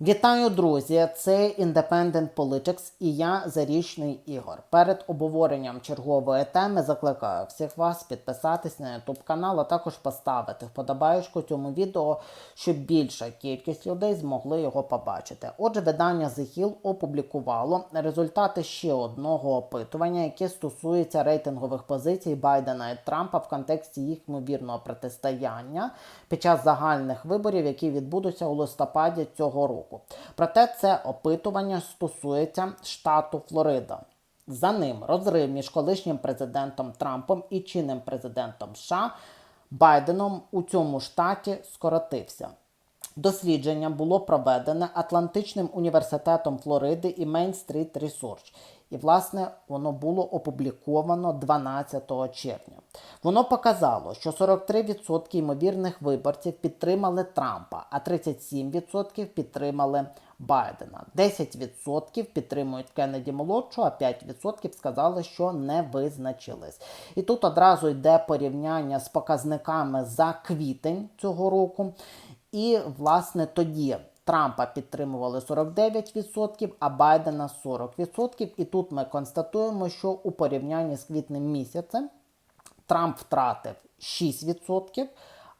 Вітаю, друзі! Це Independent Politics і я Зарічний Ігор. Перед обговоренням чергової теми закликаю всіх вас підписатись на YouTube канал, а також поставити вподобаєчку цьому відео, щоб більша кількість людей змогли його побачити. Отже, видання The Hill опублікувало результати ще одного опитування, яке стосується рейтингових позицій Байдена і Трампа в контексті їх ймовірного протистояння під час загальних виборів, які відбудуться у листопаді цього року. Проте це опитування стосується штату Флорида. За ним розрив між колишнім президентом Трампом і чинним президентом США Байденом у цьому штаті скоротився. Дослідження було проведене Атлантичним університетом Флориди і Main Street Research. І, власне, воно було опубліковано 12 червня. Воно показало, що 43% ймовірних виборців підтримали Трампа, а 37% підтримали Байдена. 10% підтримують Кеннеді молодшого, а 5% сказали, що не визначились. І тут одразу йде порівняння з показниками за квітень цього року. І, власне, тоді Трампа підтримували 49%, а Байдена 40%. І тут ми констатуємо, що у порівнянні з квітнем місяцем Трамп втратив 6%,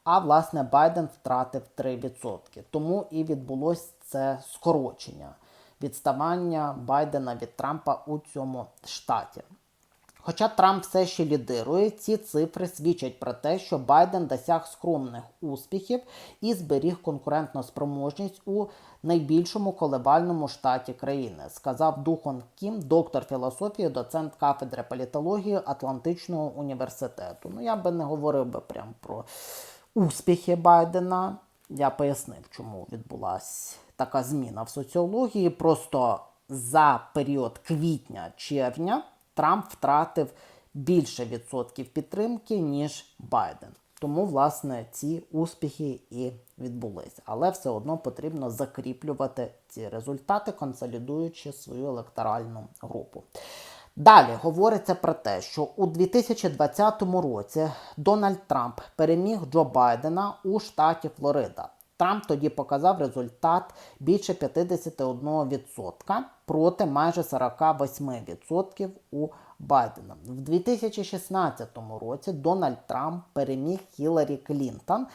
а власне Байден втратив 3%. Тому і відбулось це скорочення відставання Байдена від Трампа у цьому штаті. Хоча Трамп все ще лідирує, ці цифри свідчать про те, що Байден досяг скромних успіхів і зберіг конкурентну спроможність у найбільшому коливальному штаті країни, сказав Духон Кім, доктор філософії, доцент кафедри політології Атлантичного університету. Ну я би не говорив би прям про успіхи Байдена. Я пояснив, чому відбулася така зміна в соціології. Просто за період квітня-червня. Трамп втратив більше відсотків підтримки, ніж Байден. Тому, власне, ці успіхи і відбулися. Але все одно потрібно закріплювати ці результати, консолідуючи свою електоральну групу. Далі говориться про те, що у 2020 році Дональд Трамп переміг Джо Байдена у штаті Флорида. Трамп тоді показав результат більше 51% проти майже 48% у Байдена. В 2016 році Дональд Трамп переміг Хіларі Клінтон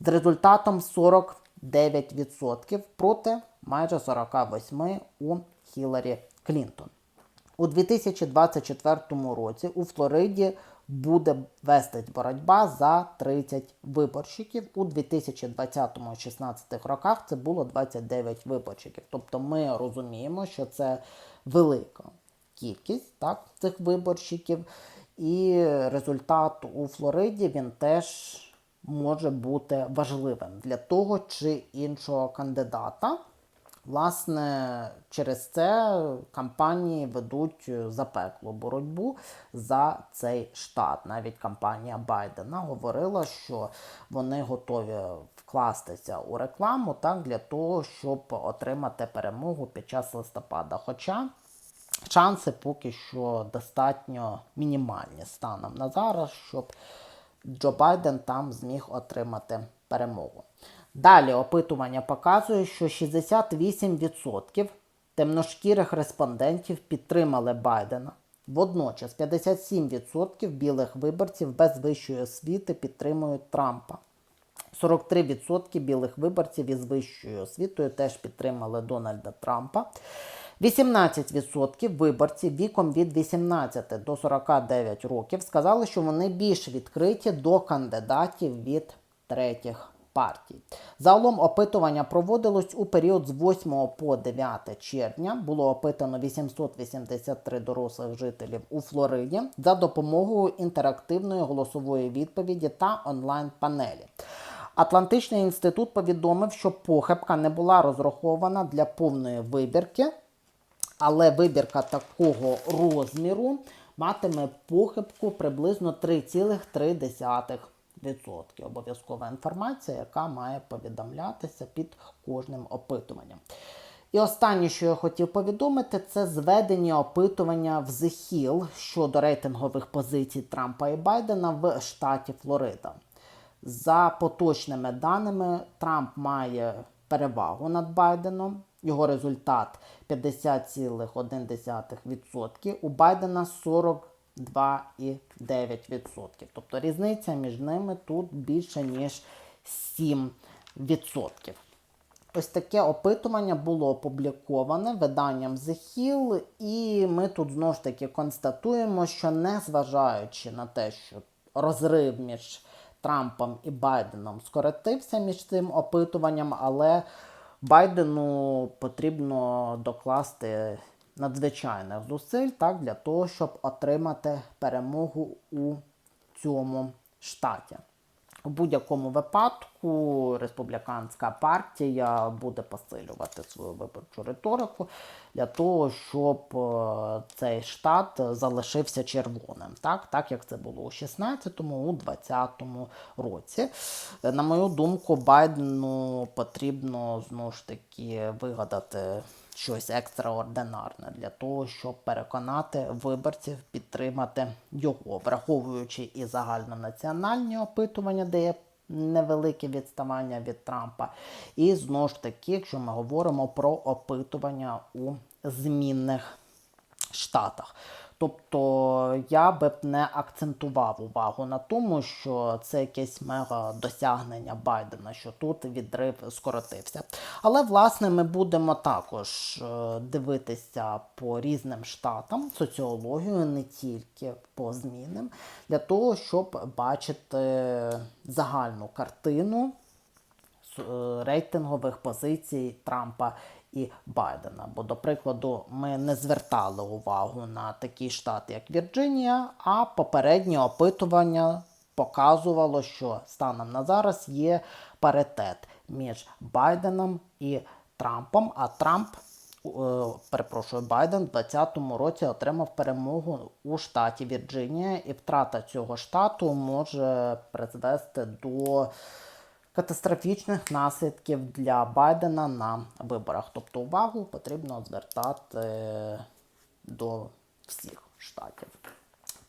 з результатом 49% проти майже 48% у Хіларі Клінтон. У 2024 році у Флориді буде вестись боротьба за 30 виборщиків. У 2020-2016 роках це було 29 виборщиків. Тобто ми розуміємо, що це велика кількість так, цих виборщиків. І результат у Флориді він теж може бути важливим для того чи іншого кандидата. Власне, через це кампанії ведуть запеклу боротьбу за цей штат. Навіть кампанія Байдена говорила, що вони готові вкластися у рекламу так, для того, щоб отримати перемогу під час листопада. Хоча шанси поки що достатньо мінімальні станом на зараз, щоб Джо Байден там зміг отримати перемогу. Далі опитування показує, що 68% темношкірих респондентів підтримали Байдена. Водночас 57% білих виборців без вищої освіти підтримують Трампа. 43% білих виборців із вищою освітою теж підтримали Дональда Трампа. 18% виборців віком від 18 до 49 років сказали, що вони більш відкриті до кандидатів від третіх партій. Загалом опитування проводилось у період з 8 по 9 червня. Було опитано 883 дорослих жителів у Флориді за допомогою інтерактивної голосової відповіді та онлайн-панелі. Атлантичний інститут повідомив, що похибка не була розрахована для повної вибірки, але вибірка такого розміру матиме похибку приблизно 3,3%. Відсотки. Обов'язкова інформація, яка має повідомлятися під кожним опитуванням. І останнє, що я хотів повідомити, це зведення опитування в The Hill щодо рейтингових позицій Трампа і Байдена в штаті Флорида. За поточними даними, Трамп має перевагу над Байденом. Його результат 50,1%. У Байдена 42,9%. Тобто різниця між ними тут більше, ніж 7%. Ось таке опитування було опубліковане виданням The Hill, і ми тут знову ж таки констатуємо, що незважаючи на те, що розрив між Трампом і Байденом скоротився між цим опитуванням, але Байдену потрібно докласти надзвичайних зусиль так, для того, щоб отримати перемогу у цьому штаті. У будь-якому випадку республіканська партія буде посилювати свою виборчу риторику для того, щоб е, цей штат залишився червоним, так, так як це було у 16-му, у 20-му році. На мою думку, Байдену потрібно знову ж таки вигадати щось екстраординарне для того, щоб переконати виборців підтримати його, враховуючи і загальнонаціональні опитування, де є невелике відставання від Трампа. І знову ж таки, якщо ми говоримо про опитування у змінних штатах. Тобто я би б не акцентував увагу на тому, що це якесь мега досягнення Байдена, що тут відрив скоротився. Але власне ми будемо також е, дивитися по різним штатам соціологію, не тільки по змінам, для того, щоб бачити загальну картину е, рейтингових позицій Трампа і Байдена. Бо, до прикладу, ми не звертали увагу на такі штати, як Вірджинія, а попереднє опитування показувало, що станом на зараз є паритет між Байденом і Трампом, а Трамп. е, Перепрошую, Байден в 2020 році отримав перемогу у штаті Вірджинія, і втрата цього штату може призвести до катастрофічних наслідків для Байдена на виборах. Тобто увагу потрібно звертати до всіх штатів.